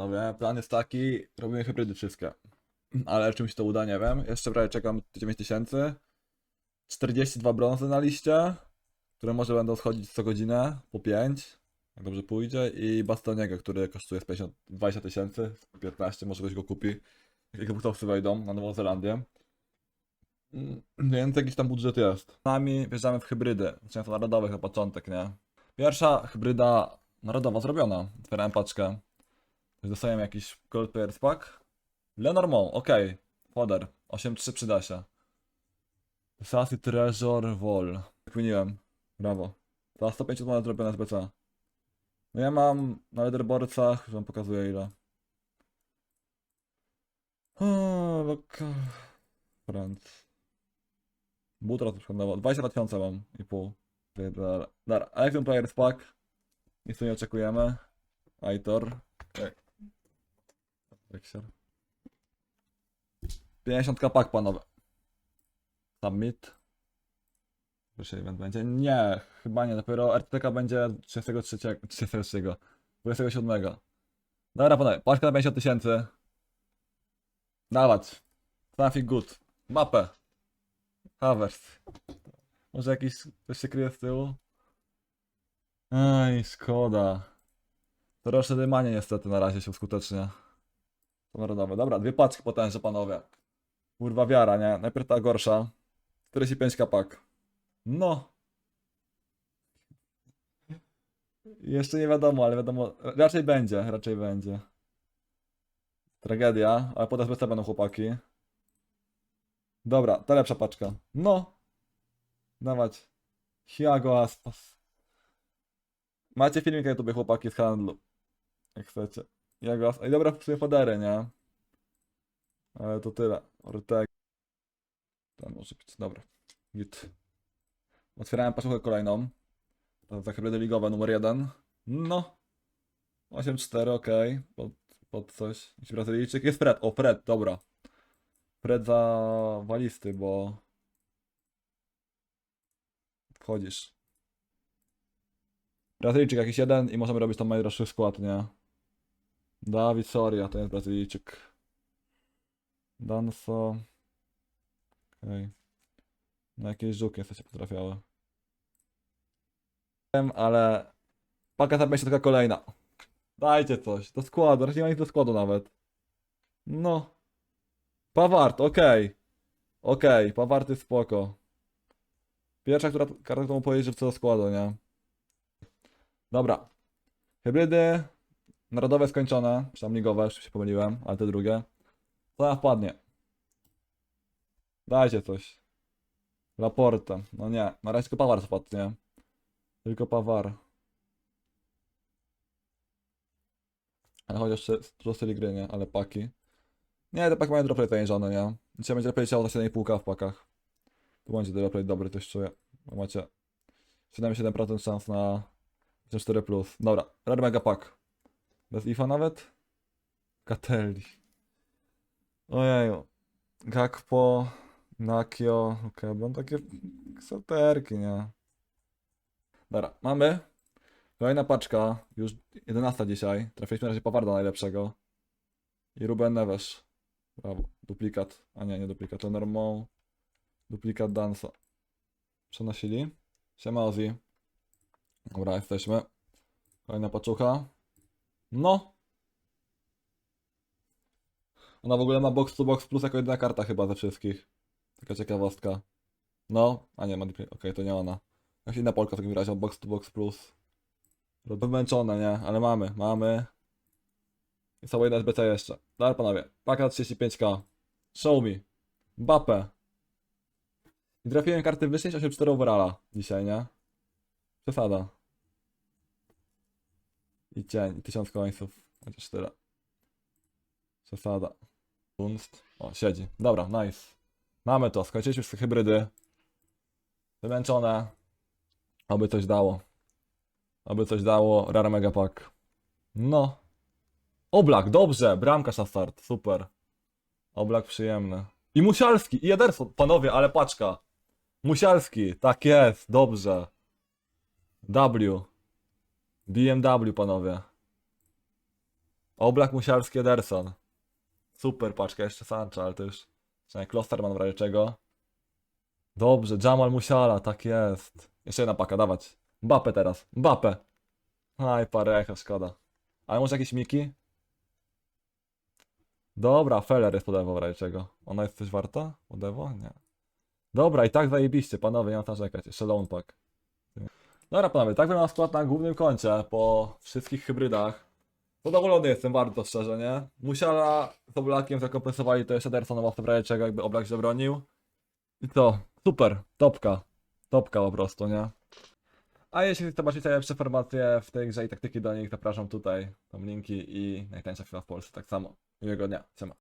panowie. Plan jest taki, robimy hybrydy wszystkie. Ale czy mi się to uda, nie wiem. Jeszcze prawie czekam 9000. 42 brązy na liście, które może będą schodzić co godzinę, po 5, jak dobrze pójdzie. I Bastoniego, który kosztuje z 50, 20 tysięcy, 15, może ktoś go kupi. Jak buktowcy wejdą na Nową Zelandię. Więc jakiś tam budżet jest. Z nami wjeżdżamy w hybrydy, często narodowych na początek, nie? Pierwsza hybryda narodowa zrobiona. Otwierałem paczkę. Dostajemy jakiś Gold Players Pack. Lenormand, okej. Foder. 8-3 przyda się. Sassy Treasure Wall. Wypełniłem. Brawo. Za 150 monet zrobione z BC. No ja mam na leaderboardcach, już wam pokazuję ile. O, loka... Friends. Butra to szkodowo. 20 tysiące mam i pół. Dobra. Action Players Pack. Nic tu nie oczekujemy. Aitor. Ej. Pixel. 50 pack panowie. Submit. Pierwszy event będzie? Nie, chyba nie. Dopiero RTK będzie 33, 33, 27. Dobra panowie, paczka na 50 tysięcy. Dawać. Something good. Mapę. Harvest. Może jakiś ktoś się kryje z tyłu? Aj, szkoda. Roczne dymanie niestety na razie się uskutecznia. To narodowe. Dobra, dwie paczki potężne panowie. Kurwa wiara, nie? Najpierw ta gorsza. 45 kapak. No. Jeszcze nie wiadomo, ale wiadomo. Raczej będzie, raczej będzie. Tragedia, ale potem bez będą chłopaki. Dobra, ta lepsza paczka. No. Dawać. Hiago Aspas. Macie filmik na YouTube chłopaki z handlu. Jak chcecie. Hiago Aspas. I dobra, w sumie fodery, nie? Ale to tyle. Ortega. Tam może być. Dobra. Git. Otwierałem paczkę kolejną. To za hybrydy ligowe numer jeden. No. 8-4, ok. Pod, pod coś. Jakiś Brazylijczyk. Jest Fred. O, Fred, dobra. Fred za walisty, bo... Wchodzisz. Brazylijczyk jakiś jeden i możemy robić tam najdroższy skład, nie? Dawid Soria, jest Brazylijczyk. Danso. Okej. No jakieś żuki jesteście potrafiały. Wiem, ale... Paka będzie taka kolejna. Dajcie coś. Do składu. Raczej nie ma nic do składu nawet. No. Pawart, okej. Okej, Pawart jest spoko. Pierwsza, która karta, którą pojedzie co do składu, nie? Dobra. Hybrydy narodowe skończone, czy tam ligowe, już się pomyliłem, ale te drugie. Co nam wpadnie? Dajcie coś. Raporta. No nie, na razie tylko Pawar spadł? Tylko Pawar. Ale chociaż jeszcze dużo styli gry, nie? Ale paki. Nie, te paki mają dropplay zajężone, nie? Dzisiaj będzie dropplay chciało za 7,5k w pakach. Tu będzie dropplay dobry, coś czuję. Bo macie 77% szans na 4 plus. Dobra, Rare Mega Pack. Bez IFA nawet? Katelli. Ojeju. Gakpo, Nakio, okej, będą takie ksaterki, nie? Dobra, mamy. Kolejna paczka, już 11 dzisiaj. Trafiliśmy na razie Pawarda najlepszego. I Ruben Neves. Brawo, duplikat. A nie, nie duplikat, Lenormand. Duplikat Dansa. Przenosili. Siema Ozzy. Dobra, jesteśmy. Kolejna paczucha. No. Ona w ogóle ma box to box plus jako jedna karta chyba ze wszystkich. Taka ciekawostka. No, a nie, ma Okej, to nie ona. Jakaś inna Polka w takim razie, box to box plus. Wymęczone, nie? Ale mamy, mamy. I cała jedna SBC jeszcze. Dobra panowie, paka 35k. Show me. Bape. I trafiłem karty wyższej 8-4 overalla dzisiaj, nie? Przesada. I cień, 1000 końców. Chociaż tyle. Przesada. Dunst. O, siedzi. Dobra, nice. Mamy to, skończyliśmy wszystkie hybrydy. Wymęczone. Oby coś dało. Oby coś dało. Rare Mega Pack. No. Oblak, dobrze. Bramka na start. Super. Oblak przyjemny. I Musialski, i Ederson. Panowie, ale paczka. Musialski, tak jest, dobrze. W. BMW, panowie. Oblak Musialski Ederson. Super paczka, jeszcze Sancho, ale to już... Klosterman w razie czego. Dobrze, Jamal Musiala, tak jest. Jeszcze jedna paka, dawać. Mbappe teraz, Mbappe. Aj, parecha, szkoda. Ale może jakieś Miki? Dobra, Feller jest podewo w razie czego. Ona jest coś warta? Podewo? Nie. Dobra, i tak zajebiście, panowie, nie ma co narzekać. Jeszcze Lone Pack. Dobra, panowie, tak wygląda skład na głównym koncie po wszystkich hybrydach. Zadowolony jestem bardzo szczerze, nie? Musiala z Oblakiem zakompensowali to jeszcze Ederson mocno w razie czego, jakby Oblak się bronił. I to, super, topka. Topka po prostu, nie? A jeśli zobaczyć najlepsze formacje w tej grze i taktyki do nich, zapraszam tutaj. Tam linki i najtańsza chwila w Polsce tak samo. Miłego dnia, siema.